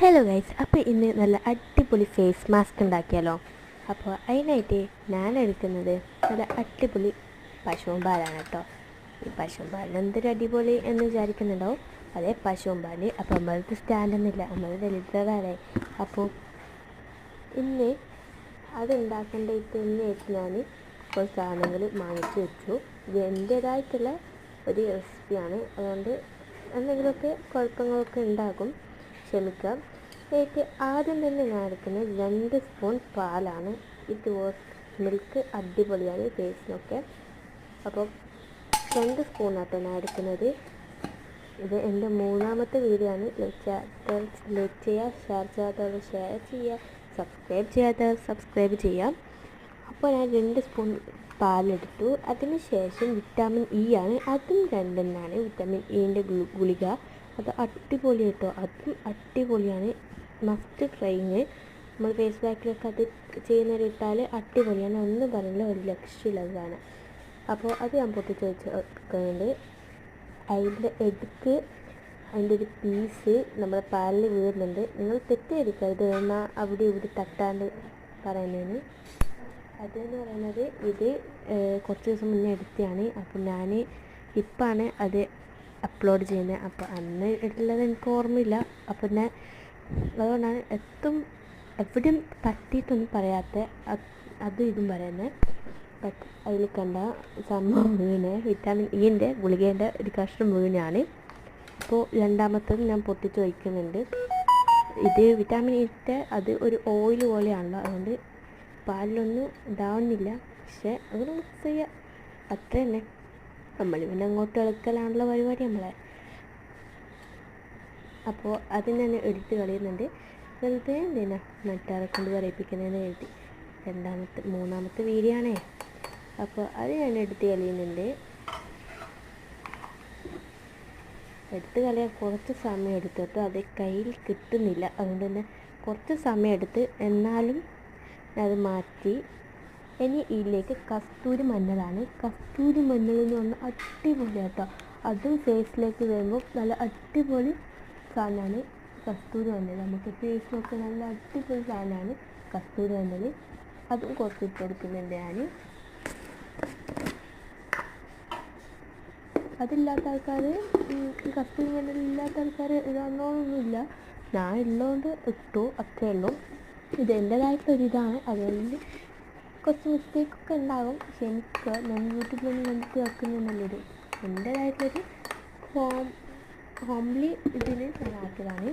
Hello guys അപ്പോൾ ഇന്ന് നല്ല അടിപൊളി ഫേസ് മാസ്ക് ഉണ്ടാക്കിയാലോ? അപ്പോൾ അതിനായിട്ട് ഞാൻ എടുക്കുന്നത് നല്ല അടിപൊളി പശുമ്പാലാണ് കേട്ടോ. ഈ പശുമ്പാലിന് എന്തൊരു അടിപൊളി എന്ന് വിചാരിക്കുന്നുണ്ടാവും അതേ പശുമ്പാൽ അപ്പോൾ നമ്മളത് സ്റ്റാൻഡൊന്നുമില്ല നമ്മൾ ദലിതരാണ് അപ്പോൾ ഇന്ന് അതുണ്ടാക്കേണ്ട തന്നെയായിട്ട് ഞാൻ കുറച്ച് സാധനങ്ങൾ വാങ്ങിച്ചു വെച്ചു. ഇത് എന്റേതായിട്ടുള്ള ഒരു റെസിപ്പിയാണ് അതുകൊണ്ട് എന്തെങ്കിലുമൊക്കെ കുഴപ്പങ്ങളൊക്കെ ഉണ്ടാകും. ക്ഷമിക്കാം. ഏറ്റവും ആദ്യം തന്നെ ഞാൻ എടുക്കുന്നത് രണ്ട് സ്പൂൺ പാലാണ്. ഇത് മിൽക്ക് അടിപൊളിയാണ് ടേസ്റ്റിനൊക്കെ അപ്പോൾ രണ്ട് സ്പൂണാട്ടോ ഞാൻ എടുക്കുന്നത് ഇത് എന്റെ മൂന്നാമത്തെ വീഡിയോ ആണ് ലൈക്ക് ലൈക്ക് ചെയ്യുക ഷെയർ ചെയ്യാത്തവർ ഷെയർ ചെയ്യുക സബ്സ്ക്രൈബ് ചെയ്യാത്തവർ സബ്സ്ക്രൈബ് ചെയ്യാം. അപ്പോൾ ഞാൻ രണ്ട് സ്പൂൺ പാലെടുത്തു. അതിന് ശേഷം വിറ്റാമിൻ ഇ ആണ്. അതും രണ്ടെണ്ണാണ് വിറ്റാമിൻ ഇന്റെ ഗുളിക. അത് അടിപൊളി കേട്ടോ അതും അടിപൊളിയാണ്. മസ്റ്റ് ട്രൈങ് നമ്മൾ ഫേസ് പാക്കിലൊക്കെ അത് ചെയ്യുന്നവരിട്ടാൽ അടിപൊളിയാണ് ഒന്നും പറയുന്നില്ല ഒരു ലക്ഷ്യമില്ല അത് കാണാൻ അപ്പോൾ അത് ഞാൻ പൊട്ടിച്ച് വെച്ച് വെക്കുന്നുണ്ട്. അതിന്റെ എടുക്ക് അതിന്റെ ഒരു പീസ് നമ്മുടെ പാലിൽ വീഴുന്നുണ്ട്. നിങ്ങൾ തെറ്റിദ്ധരിക്കരുത് എന്നാൽ അവിടെ ഇവിടെ തട്ടാണ്ട് പറയുന്നതിന്. അതെന്ന് പറയുന്നത് ഇത് കുറച്ച് ദിവസം മുന്നേ എടുത്തതാണ്. അപ്പോൾ ഞാൻ ഇപ്പാണ് അത് അപ്ലോഡ് ചെയ്യുന്നത് അപ്പോൾ അന്ന് ഉള്ളത് എനിക്ക് ഓർമ്മയില്ല. അപ്പം ഞാൻ അതുകൊണ്ടാണ് എത്തും എവിടെയും പറ്റിയിട്ടൊന്നും പറയാത്ത അത് ഇതും പറയുന്നത് ബട്ട് അതിൽ കണ്ട സംഭവം വീണ് വിറ്റാമിൻ ഇന്റെ ഗുളികേന്റെ ഒരു കഷ്ണം വീണാണ് അപ്പോൾ രണ്ടാമത്തത് ഞാൻ പൊട്ടിച്ച് വയ്ക്കുന്നുണ്ട് ഇത് വിറ്റാമിൻ ഇന്റെ അത് ഒരു ഓയിൽ പോലെയാണല്ലോ. അതുകൊണ്ട് പാലിലൊന്നും ഇതാവുന്നില്ല പക്ഷേ അത് മിക്സ് ചെയ്യുക അത്ര തന്നെ നമ്മൾ പിന്നെ അങ്ങോട്ട് ഇളക്കലാണല്ലോ പരിപാടി നമ്മളെ. അപ്പോൾ അത് ഞാൻ എടുത്ത് കളയുന്നുണ്ട്. വെറുതെ എന്തിനാ മറ്റാരെ കൊണ്ട് പറയിപ്പിക്കുന്നതെന്ന് എഴുതി രണ്ടാമത്തെ മൂന്നാമത്തെ വീഡിയോ ആണേ. അപ്പോൾ അത് ഞാൻ എടുത്ത് കളയുന്നുണ്ട്. എടുത്ത് കളയാൻ കുറച്ച് സമയം എടുത്തു കേട്ടോ. അത് കയ്യിൽ കിട്ടുന്നില്ല. അതുകൊണ്ട് തന്നെ കുറച്ച് സമയം എടുത്ത് എന്നാലും അത് മാറ്റി ഇനി ഇതിലേക്ക് കസ്തൂരി മഞ്ഞളാണ്. കസ്തൂരി മഞ്ഞൾ എന്ന് പറഞ്ഞാൽ അടിപൊളി കേട്ടോ അതും ഫേസിലേക്ക് വരുമ്പോൾ നല്ല അടിപൊളി സാധനമാണ് കസ്തൂരി മഞ്ഞൾ. നമുക്ക് ഫേസിനൊക്കെ നല്ല അടിപൊളി സാധനമാണ് കസ്തൂരി മഞ്ഞൾ. അതും കുറച്ച് ഇട്ട് കൊടുക്കുന്നുണ്ട് ഞാൻ അതില്ലാത്ത ആൾക്കാർ കസ്തൂരി മഞ്ഞൾ ഇല്ലാത്ത ആൾക്കാർ ഇടാനൊന്നുമില്ല ഞാൻ ഉള്ളതുകൊണ്ട് ഇട്ടു അത്രയേ ഉള്ളൂ. ഇത് എന്റേതായിട്ടൊരിതാണ് അതുകൊണ്ട് കുറച്ച് മിസ്റ്റേക്കൊക്കെ ഉണ്ടാകും പക്ഷെ എനിക്ക് യൂട്യൂബിലൊന്നും കണ്ടിട്ട് വെക്കുന്നൊരു എന്റേതായിട്ടുള്ളൊരു ഹോം ഹോംലി ഇതിൽ ഞാൻ ആക്കിയതാണ്